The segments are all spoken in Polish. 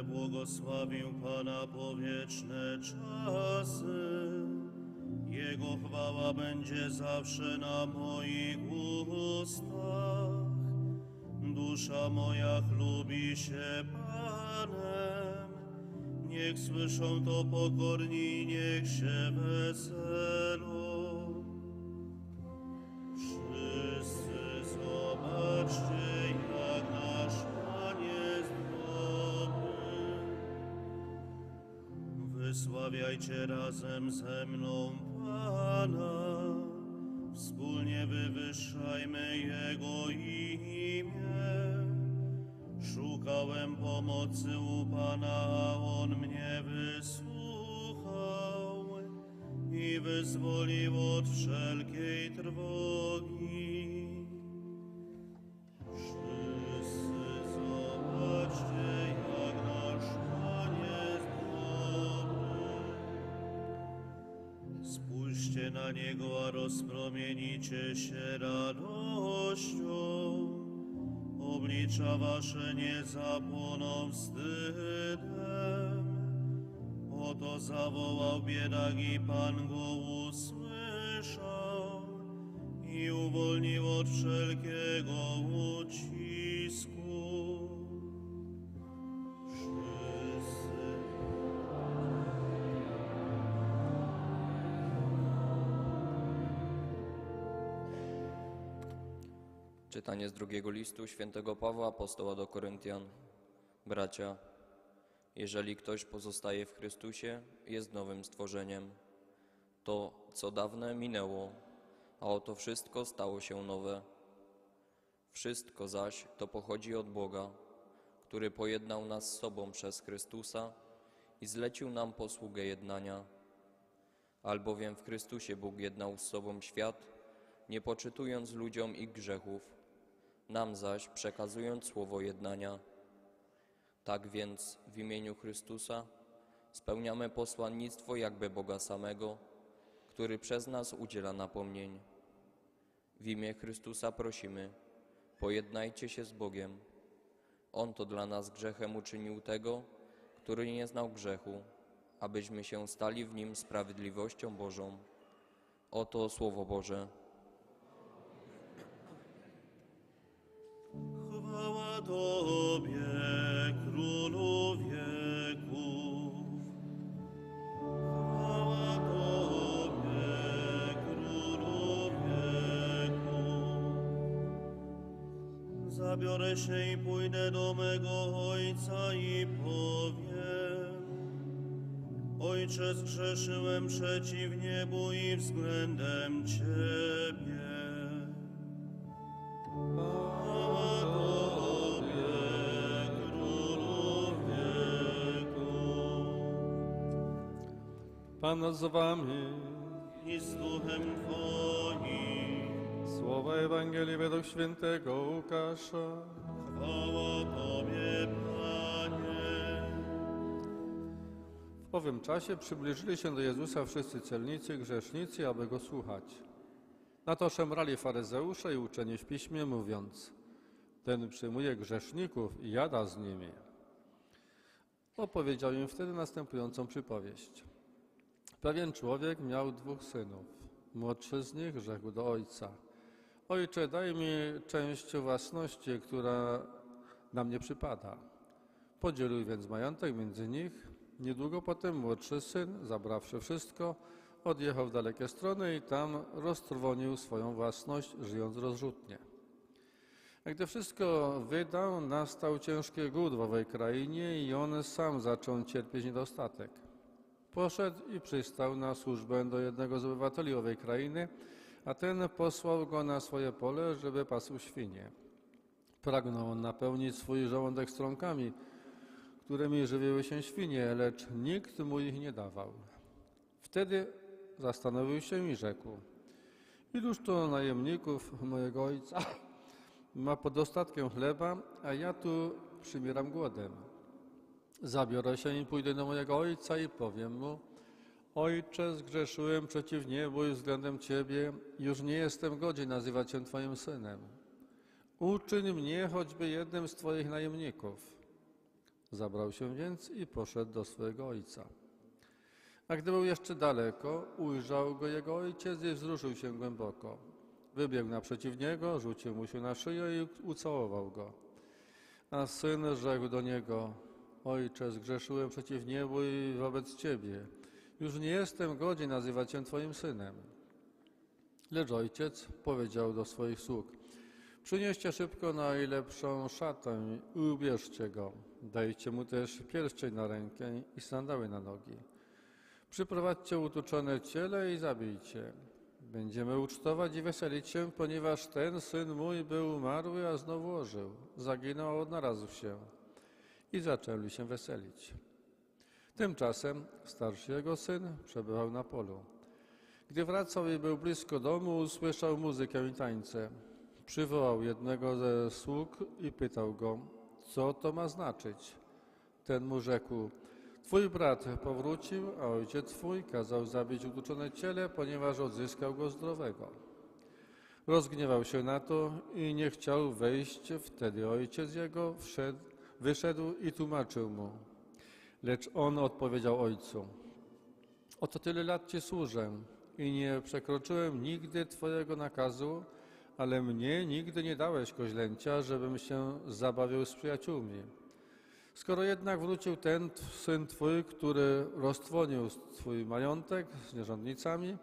przebłogosławił Pana po wieczne czasy. Jego chwała będzie zawsze na moich ustach. Dusza moja chlubi się Panem. Niech słyszą to pokorni, niech się weselą. Razem ze mną Pana, wspólnie wywyższajmy Jego imię. Szukałem pomocy u Pana, a On mnie wysłuchał i wyzwolił od wszelkiej trwogi. Na Niego, a rozpromienicie się radością. Oblicza wasze nie zapłoną wstydem. Oto zawołał biedak i Pan go usłyszał i uwolnił od wszelkiego ucisku. Czytanie z drugiego listu świętego Pawła apostoła do Koryntian. Bracia, jeżeli ktoś pozostaje w Chrystusie, jest nowym stworzeniem. To, co dawne, minęło, a oto wszystko stało się nowe. Wszystko zaś to pochodzi od Boga, który pojednał nas z sobą przez Chrystusa i zlecił nam posługę jednania. Albowiem w Chrystusie Bóg jednał z sobą świat, nie poczytując ludziom ich grzechów, nam zaś przekazując słowo jednania. Tak więc w imieniu Chrystusa spełniamy posłannictwo jakby Boga samego, który przez nas udziela napomnień. W imię Chrystusa prosimy, pojednajcie się z Bogiem. On to dla nas grzechem uczynił tego, który nie znał grzechu, abyśmy się stali w nim sprawiedliwością Bożą. Oto Słowo Boże. Tobie, Królu wieków. Chwała Tobie, Królu wieków. Zabiorę się i pójdę do mego Ojca i powiem Ojcze, zgrzeszyłem przeciw niebu i względem Ciebie. Pan z wami. i z duchem Twoim. Słowa Ewangelii według świętego Łukasza. Chwała Tobie, Panie. W owym czasie przybliżyli się do Jezusa wszyscy celnicy grzesznicy, aby Go słuchać. Na to szemrali faryzeusze i uczeni w piśmie, mówiąc Ten przyjmuje grzeszników i jada z nimi. Opowiedział im wtedy następującą przypowieść. Pewien człowiek miał dwóch synów. Młodszy z nich rzekł do ojca: Ojcze, daj mi część własności, która na mnie przypada. Podzielił więc majątek między nich. Niedługo potem młodszy syn, zabrawszy wszystko, odjechał w dalekie strony i tam roztrwonił swoją własność, żyjąc rozrzutnie. A gdy wszystko wydał, nastał ciężki głód w owej krainie i on sam zaczął cierpieć niedostatek. Poszedł i przystał na służbę do jednego z obywateli owej krainy, a ten posłał go na swoje pole, żeby pasł świnie. Pragnął on napełnić swój żołądek strąkami, którymi żywiły się świnie, lecz nikt mu ich nie dawał. Wtedy zastanowił się i rzekł: Iluż to najemników mojego ojca ma pod chleba, a ja tu przymieram głodem. Zabiorę się i pójdę do mojego ojca i powiem mu: Ojcze, zgrzeszyłem przeciw niebu i względem Ciebie, już nie jestem godzien nazywać się Twoim synem. Uczyń mnie choćby jednym z Twoich najemników. Zabrał się więc i poszedł do swojego ojca. A gdy był jeszcze daleko, ujrzał go jego ojciec i wzruszył się głęboko. Wybiegł naprzeciw niego, rzucił mu się na szyję i ucałował go. A syn rzekł do niego: Ojcze, zgrzeszyłem przeciw niebu i wobec ciebie. Już nie jestem godzien nazywać się twoim synem. Lecz ojciec powiedział do swoich sług: Przynieście szybko najlepszą szatę i ubierzcie go. Dajcie mu też pierścień na rękę i sandały na nogi. Przyprowadźcie utuczone ciele i zabijcie. Będziemy ucztować i weselić się, ponieważ ten syn mój był umarły, a znowu ożył. Zaginął, a odnalazł się. I zaczęli się weselić. Tymczasem starszy jego syn przebywał na polu. Gdy wracał i był blisko domu, usłyszał muzykę i tańce. Przywołał jednego ze sług i pytał go, co to ma znaczyć. Ten mu rzekł, twój brat powrócił, a ojciec twój kazał zabić utuczone ciele, ponieważ odzyskał go zdrowego. Rozgniewał się na to i nie chciał wejść. Wtedy ojciec jego wszedł, wyszedł i tłumaczył mu. Lecz on odpowiedział ojcu, oto tyle lat ci służę i nie przekroczyłem nigdy twojego nakazu, ale mnie nigdy nie dałeś koźlęcia, żebym się zabawił z przyjaciółmi. Skoro jednak wrócił ten syn twój, który roztrwonił twój majątek z nierządnicami,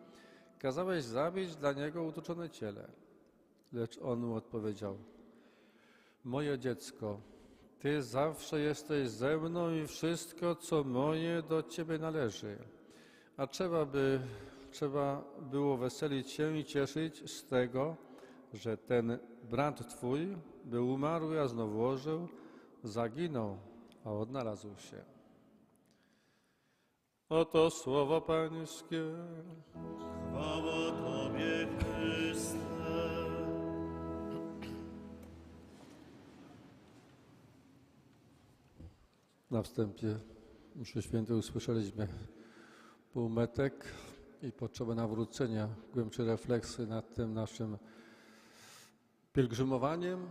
kazałeś zabić dla niego utuczone ciele. Lecz on mu odpowiedział, moje dziecko, ty zawsze jesteś ze mną i wszystko, co moje, do ciebie należy. A trzeba by, trzeba było weselić się i cieszyć z tego, że ten brat twój był umarły, a znowu ożył, zaginął, a odnalazł się. Oto słowo Pańskie. Chwała Na wstępie mszy świętej usłyszeliśmy półmetek i potrzebę nawrócenia, głębszej refleksji nad tym naszym pielgrzymowaniem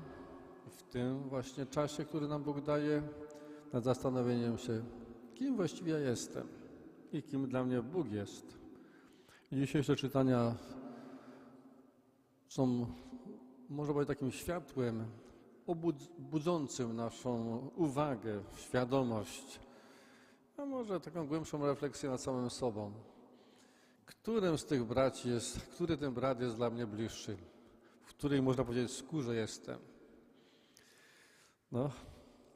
w tym właśnie czasie, który nam Bóg daje, nad zastanowieniem się, kim właściwie ja jestem i kim dla mnie Bóg jest. Dzisiejsze czytania są, może być takim światłem budzącym naszą uwagę, świadomość, a może taką głębszą refleksję nad samym sobą. Którym z tych braci jest, który ten brat jest dla mnie bliższy, w której można powiedzieć skórze jestem? No,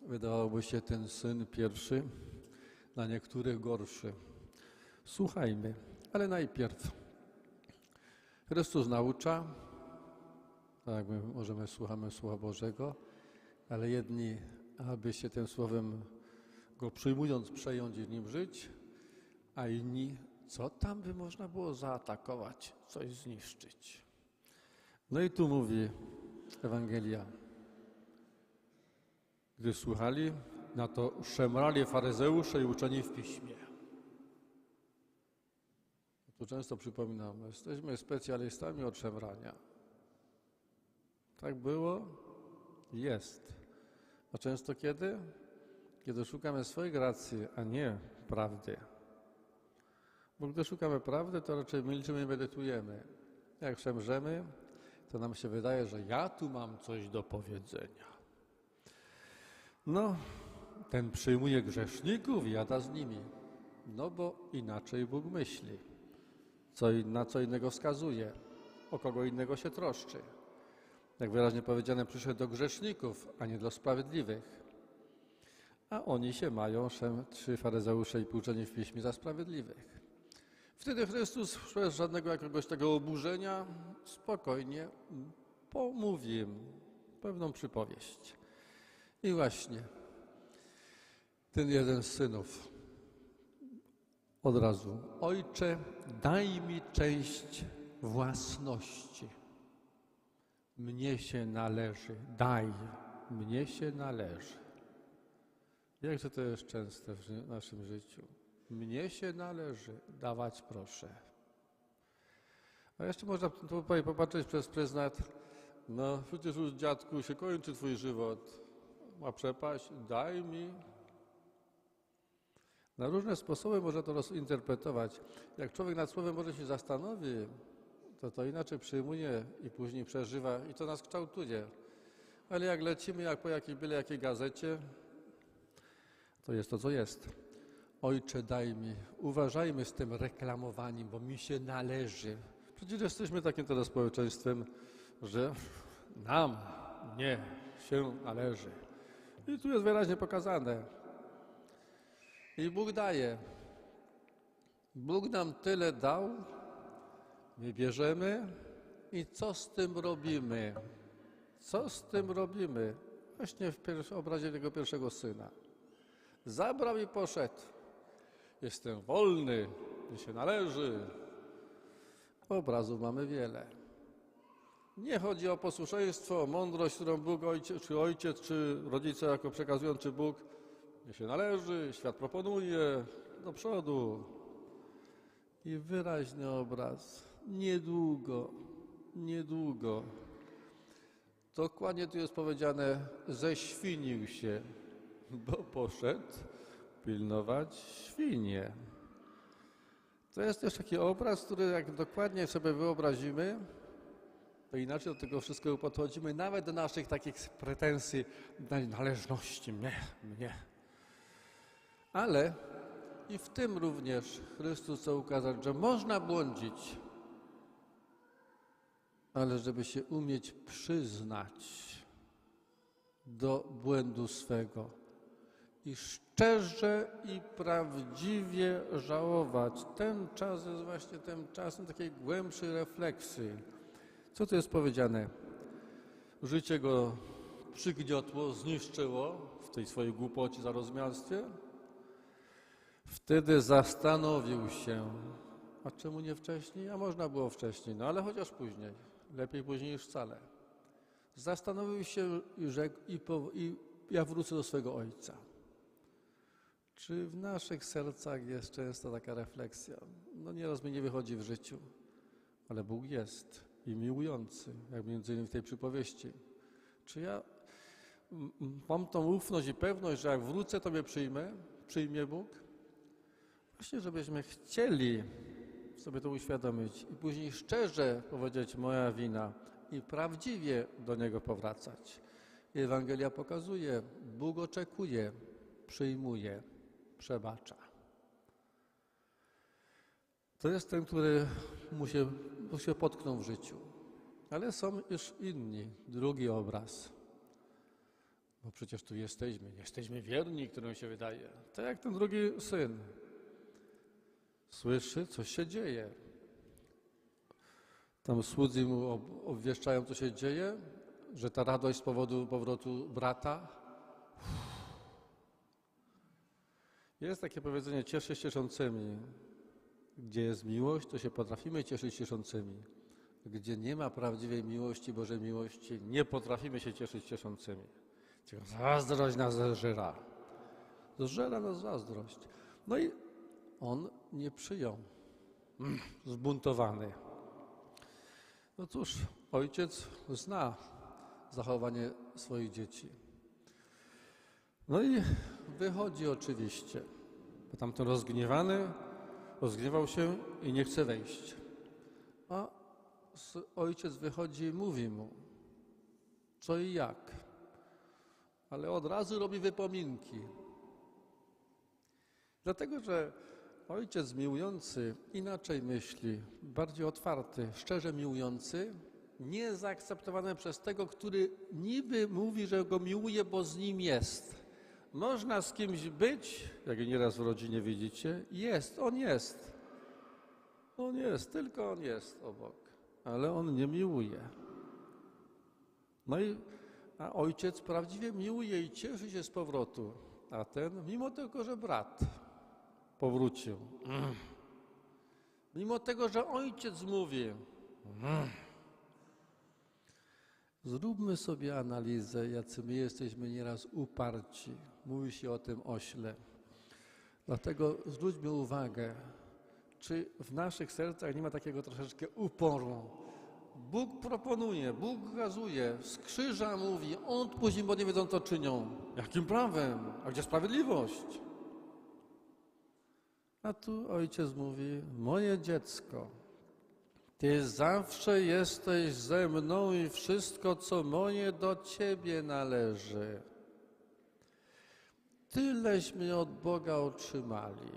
wydawałoby się ten syn pierwszy, dla niektórych gorszy. Słuchajmy, ale najpierw Chrystus naucza, tak, my możemy słuchamy Słowa Bożego, ale jedni, aby się tym Słowem go przyjmując, przejąć i nim żyć, a inni, co tam by można było zaatakować, coś zniszczyć. No i tu mówi Ewangelia. Gdy słuchali, na to szemrali faryzeusze i uczeni w piśmie. Tu często przypominam, jesteśmy specjalistami od szemrania. Tak było? Jest. A często kiedy? Kiedy szukamy swojej racji, a nie prawdy. Bo gdy szukamy prawdy, to raczej milczymy i medytujemy. Jak szemrzemy, to nam się wydaje, że ja tu mam coś do powiedzenia. No, ten przyjmuje grzeszników i jada z nimi. No bo inaczej Bóg myśli. Co, na co innego wskazuje, o kogo innego się troszczy. Jak wyraźnie powiedziane, przyszedł do grzeszników, a nie do sprawiedliwych. A oni się mają, szem, trzy faryzeusze i półczeni w piśmie, za sprawiedliwych. Wtedy Chrystus bez żadnego jakiegoś tego oburzenia spokojnie pomówi im pewną przypowieść. I właśnie ten jeden z synów od razu. Ojcze, daj mi część własności. Mnie się należy. Daj. Mnie się należy. Jakże to jest częste w naszym życiu. Mnie się należy. Dawać proszę. A jeszcze można popatrzeć przez pryzmat, no przecież już dziadku się kończy twój żywot. Ma przepaść, daj mi Na różne sposoby można to rozinterpretować. Jak człowiek nad słowem może się zastanowi, to to inaczej przyjmuje i później przeżywa i to nas kształtuje. Ale jak lecimy jak po jakiej byle jakiej gazecie, to jest to, co jest. Ojcze, daj mi. Uważajmy z tym reklamowaniem, bo mi się należy. Przecież jesteśmy takim teraz społeczeństwem, że nam nie się należy. I tu jest wyraźnie pokazane. I Bóg daje. Bóg nam tyle dał, my bierzemy i co z tym robimy? Co z tym robimy? Właśnie w obrazie tego pierwszego syna. Zabrał i poszedł. Jestem wolny, mi się należy. Obrazów mamy wiele. Nie chodzi o posłuszeństwo, o mądrość, którą Bóg, ojciec, czy ojciec, czy rodzice jako przekazują, czy Bóg. Mi się należy, świat proponuje, do przodu. I wyraźny obraz. Niedługo, niedługo. Dokładnie tu jest powiedziane, ześwinił się, bo poszedł pilnować świnie. To jest też taki obraz, który jak dokładnie sobie wyobrazimy, to inaczej do tego wszystkiego podchodzimy, nawet do naszych takich pretensji, należności, mnie, mnie. Ale i w tym również Chrystus chce ukazać, że można błądzić, ale żeby się umieć przyznać do błędu swego i szczerze i prawdziwie żałować. Ten czas jest właśnie tym czasem takiej głębszej refleksji. Co tu jest powiedziane? Życie go przygniotło, zniszczyło w tej swojej głupocie, zarozumialstwie. Wtedy zastanowił się, a czemu nie wcześniej? A można było wcześniej, no ale chociaż później. Lepiej później niż wcale. Zastanowił się i rzekł, i, po, i ja wrócę do swego ojca. Czy w naszych sercach jest często taka refleksja? No nieraz mi nie wychodzi w życiu, ale Bóg jest i miłujący, jak między innymi w tej przypowieści. Czy ja mam tą ufność i pewność, że jak wrócę, to mnie przyjmę, przyjmie Bóg? Właśnie, żebyśmy chcieli sobie to uświadomić i później szczerze powiedzieć moja wina i prawdziwie do Niego powracać. Ewangelia pokazuje, Bóg oczekuje, przyjmuje, przebacza. To jest ten, który mu się, mu się potknął w życiu. Ale są już inni, drugi obraz. Bo przecież tu jesteśmy, jesteśmy wierni, którym się wydaje. Tak jak ten drugi syn. Słyszy, coś się dzieje. Tam słudzy mu ob- obwieszczają, co się dzieje, że ta radość z powodu powrotu brata. Jest takie powiedzenie, cieszę się cieszącymi. Gdzie jest miłość, to się potrafimy cieszyć cieszącymi. Gdzie nie ma prawdziwej miłości, Bożej miłości, nie potrafimy się cieszyć cieszącymi. Tylko zazdrość nas zżera. Zżera nas zazdrość. No i on nie przyjął. Mm, Zbuntowany. No cóż, ojciec zna zachowanie swoich dzieci. No i wychodzi oczywiście, bo tamten rozgniewany rozgniewał się i nie chce wejść. A ojciec wychodzi i mówi mu, co i jak. Ale od razu robi wypominki. Dlatego, że ojciec miłujący inaczej myśli, bardziej otwarty, szczerze miłujący, nie zaakceptowany przez tego, który niby mówi, że go miłuje, bo z nim jest. Można z kimś być, jak nieraz w rodzinie widzicie, jest, on jest. On jest, tylko on jest obok, ale on nie miłuje. No i a ojciec prawdziwie miłuje i cieszy się z powrotu, a ten, mimo tego, że brat powrócił, mimo tego, że ojciec mówi, zróbmy sobie analizę, jacy my jesteśmy nieraz uparci. Mówi się o tym ośle. Dlatego zwróćmy uwagę, czy w naszych sercach nie ma takiego troszeczkę uporu. Bóg proponuje, Bóg kazuje, z krzyża mówi, odpuść im, bo nie wiedzą, co czynią. Jakim prawem? A gdzie sprawiedliwość? A tu ojciec mówi: Moje dziecko, ty zawsze jesteś ze mną i wszystko, co moje, do ciebie należy. Tyleśmy od Boga otrzymali.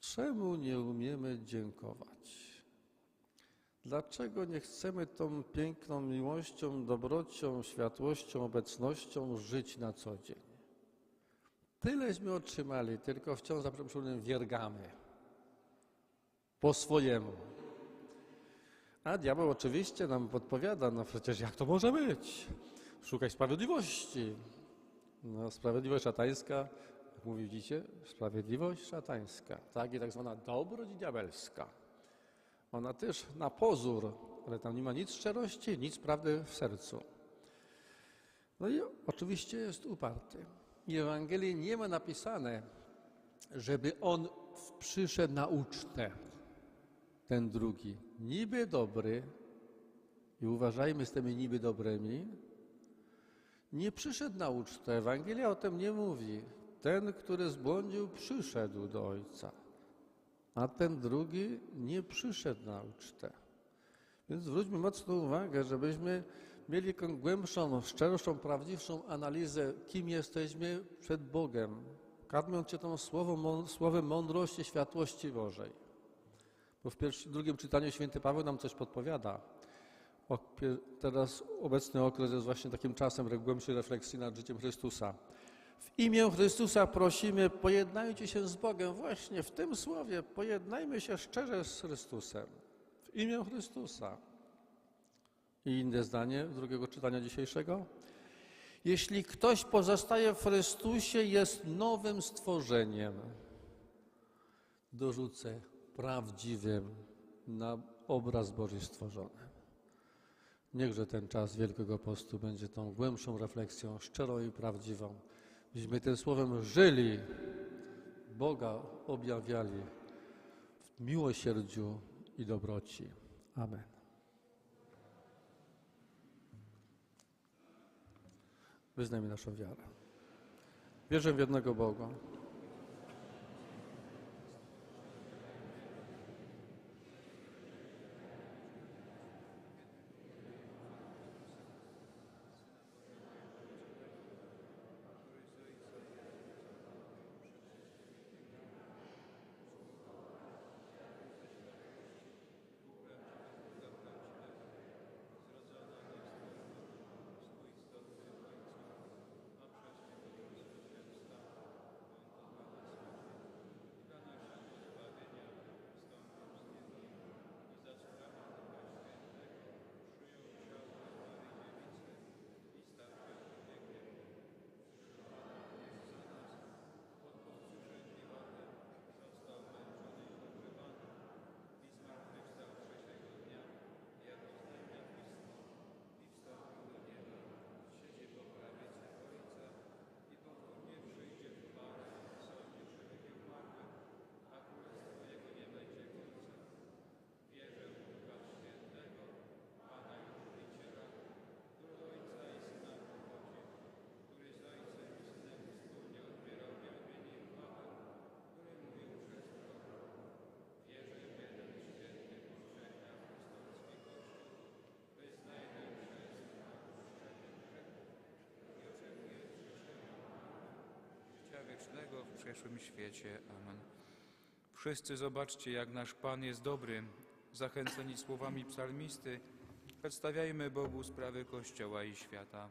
Czemu nie umiemy dziękować? Dlaczego nie chcemy tą piękną miłością, dobrocią, światłością, obecnością żyć na co dzień? Tyleśmy otrzymali, tylko wciąż za przeproszeniem wiergamy. Po swojemu. A diabeł oczywiście nam podpowiada, no przecież jak to może być? Szukaj sprawiedliwości. No, sprawiedliwość szatańska, jak mówi widzicie, sprawiedliwość szatańska, tak i tak zwana dobroć diabelska. Ona też na pozór, ale tam nie ma nic szczerości, nic prawdy w sercu. No i oczywiście jest uparty. Ewangelii nie ma napisane, żeby on przyszedł na ucztę, ten drugi. Niby dobry, i uważajmy z tymi niby dobrymi, nie przyszedł na ucztę. Ewangelia o tym nie mówi. Ten, który zbłądził, przyszedł do Ojca, a ten drugi nie przyszedł na ucztę. Więc zwróćmy mocną uwagę, żebyśmy mieli głębszą, szczerszą, prawdziwszą analizę, kim jesteśmy przed Bogiem, karmiąc się tą słową, mą- słowem mądrości, światłości Bożej. Bo w pierwszym, drugim czytaniu święty Paweł nam coś podpowiada. O, teraz obecny okres jest właśnie takim czasem głębszej refleksji nad życiem Chrystusa. W imię Chrystusa prosimy, pojednajcie się z Bogiem. Właśnie w tym słowie pojednajmy się szczerze z Chrystusem. W imię Chrystusa. I inne zdanie drugiego czytania dzisiejszego. Jeśli ktoś pozostaje w Chrystusie, jest nowym stworzeniem. Dorzucę prawdziwym na obraz Boży stworzonym. Niechże ten czas Wielkiego Postu będzie tą głębszą refleksją, szczerą i prawdziwą. Byśmy tym słowem żyli, Boga objawiali w miłosierdziu i dobroci. Amen. Wyznajmy naszą wiarę. Wierzę w jednego Boga, życia wiecznego w przyszłym świecie. Amen. Wszyscy zobaczcie, jak nasz Pan jest dobry. Zachęceni słowami psalmisty, przedstawiajmy Bogu sprawy Kościoła i świata.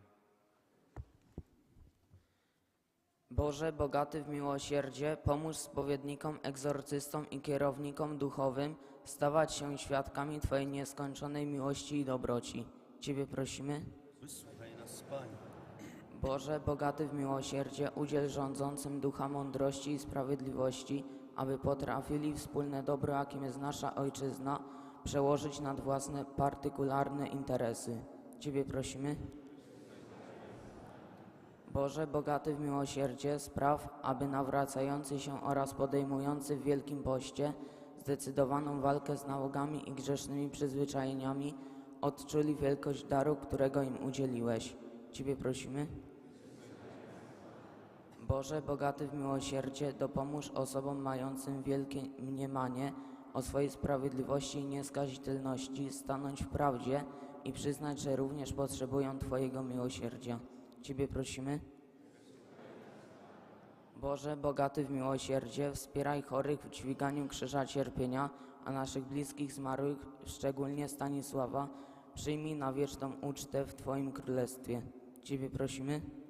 Boże, bogaty w miłosierdzie, pomóż spowiednikom, egzorcystom i kierownikom duchowym stawać się świadkami Twojej nieskończonej miłości i dobroci. Ciebie prosimy. Wysłuchaj nas, Panie. Boże, bogaty w miłosierdzie, udziel rządzącym ducha mądrości i sprawiedliwości, aby potrafili wspólne dobro, jakim jest nasza Ojczyzna, przełożyć nad własne partykularne interesy. Ciebie prosimy. Boże, bogaty w miłosierdzie, spraw, aby nawracający się oraz podejmujący w Wielkim Poście zdecydowaną walkę z nałogami i grzesznymi przyzwyczajeniami odczuli wielkość daru, którego im udzieliłeś. Ciebie prosimy. Boże, bogaty w miłosierdzie, dopomóż osobom mającym wielkie mniemanie o swojej sprawiedliwości i nieskazitelności stanąć w prawdzie i przyznać, że również potrzebują Twojego miłosierdzia. Ciebie prosimy. Boże, bogaty w miłosierdzie, wspieraj chorych w dźwiganiu krzyża cierpienia, a naszych bliskich zmarłych, szczególnie Stanisława, przyjmij na wieczną ucztę w Twoim Królestwie. Ciebie prosimy.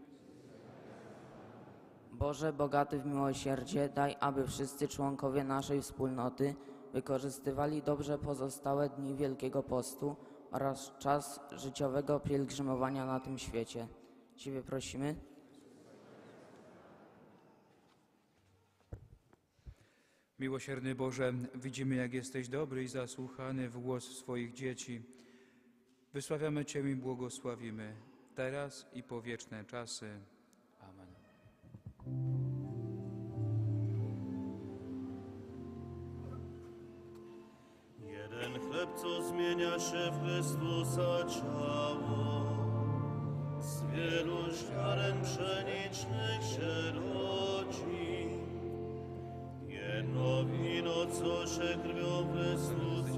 Boże, bogaty w miłosierdzie, daj, aby wszyscy członkowie naszej wspólnoty wykorzystywali dobrze pozostałe dni Wielkiego Postu oraz czas życiowego pielgrzymowania na tym świecie. Ciebie prosimy. Miłosierny Boże, widzimy, jak jesteś dobry i zasłuchany w głos swoich dzieci. Wysławiamy Cię i błogosławimy, teraz i po wieczne czasy. Co zmienia się w Chrystusa ciało, z wielu ziaren pszenicznych się rodzi. Jedno wino, co się krwią Chrystusa,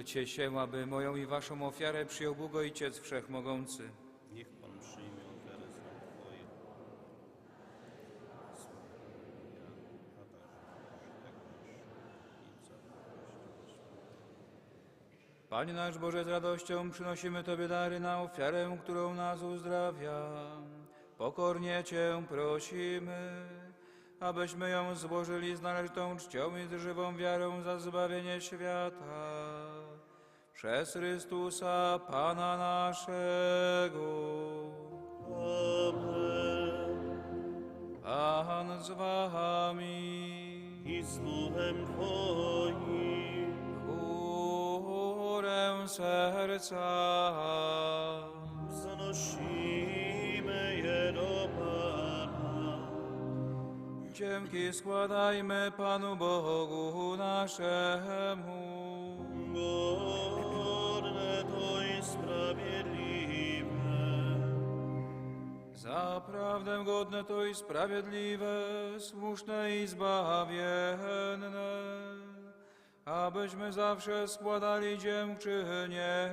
Módlę Cię się, aby moją i Waszą ofiarę przyjął Bóg Ojciec Wszechmogący. Niech Pan przyjmie ofiarę z rąk Twoich. Panie nasz Boże, z radością przynosimy Tobie dary na ofiarę, którą nas uzdrawia. Pokornie Cię prosimy, abyśmy ją złożyli z należytą czcią i z żywą wiarą za zbawienie świata. Przez Chrystusa Pana naszego. Amen. Pan z Wami. I z duchem Twoim. Chórem serca. Zanosimy je do Pana. Dzięki składajmy Panu Bogu naszemu. Sprawiedliwe. Zaprawdę godne to i sprawiedliwe, słuszne i zbawienne, abyśmy zawsze składali dziękczynienie.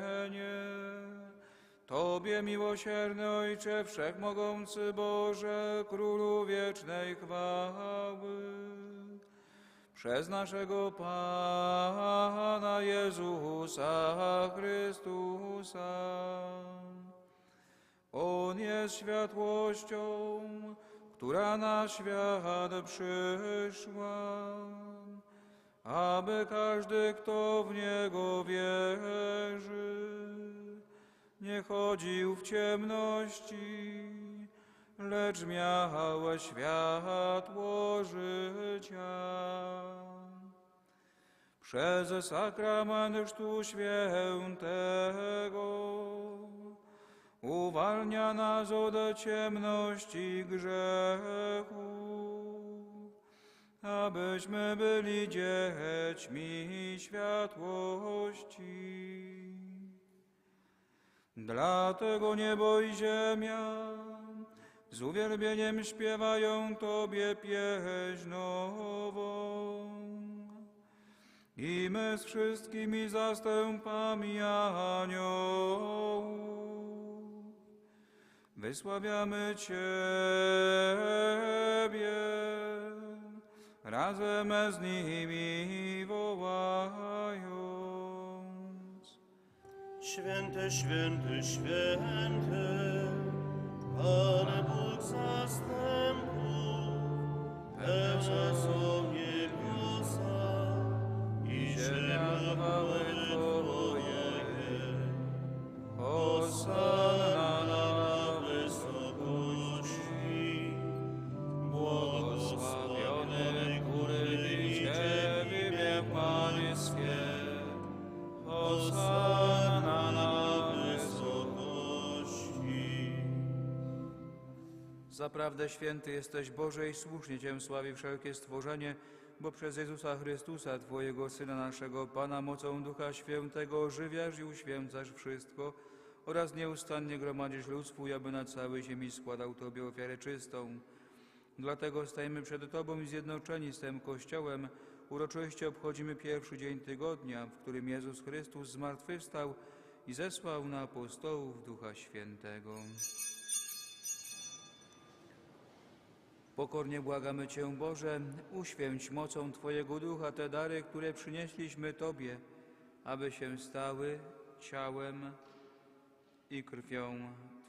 Tobie, miłosierny Ojcze, Wszechmogący Boże, Królu wiecznej chwały, przez naszego Pana Jezusa Chrystusa. On jest światłością, która na świat przyszła, aby każdy, kto w Niego wierzy, nie chodził w ciemności, lecz miał światło życia. Przez sakrament Chrztu Świętego uwalnia nas od ciemności grzechu, abyśmy byli dziećmi światłości. Dlatego niebo i ziemia z uwielbieniem śpiewają Tobie pieśń nową. I my z wszystkimi zastępami aniołów Wysławiamy Ciebie razem z nimi wołając. Święty, święty, święty, Pan Bóg zastępów, pełne są Zaprawdę święty jesteś Boże i słusznie Cię sławi wszelkie stworzenie, bo przez Jezusa Chrystusa, Twojego Syna naszego Pana, mocą Ducha Świętego ożywiasz i uświęcasz wszystko oraz nieustannie gromadzisz lud swój, aby na całej ziemi składał Tobie ofiarę czystą. Dlatego stajemy przed Tobą i zjednoczeni z tym Kościołem uroczyście obchodzimy pierwszy dzień tygodnia, w którym Jezus Chrystus zmartwychwstał i zesłał na apostołów Ducha Świętego. Pokornie błagamy Cię, Boże, uświęć mocą Twojego Ducha te dary, które przynieśliśmy Tobie, aby się stały ciałem i krwią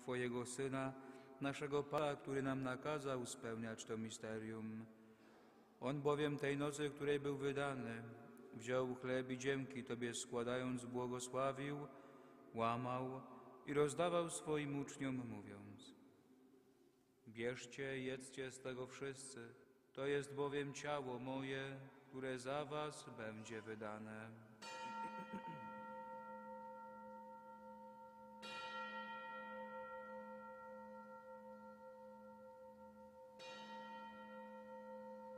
Twojego Syna, naszego Pana, który nam nakazał spełniać to misterium. On bowiem tej nocy, której był wydany, wziął chleb i dzięki Tobie składając, błogosławił, łamał i rozdawał swoim uczniom, mówiąc Bierzcie, jedzcie z tego wszyscy. To jest bowiem ciało moje, które za was będzie wydane.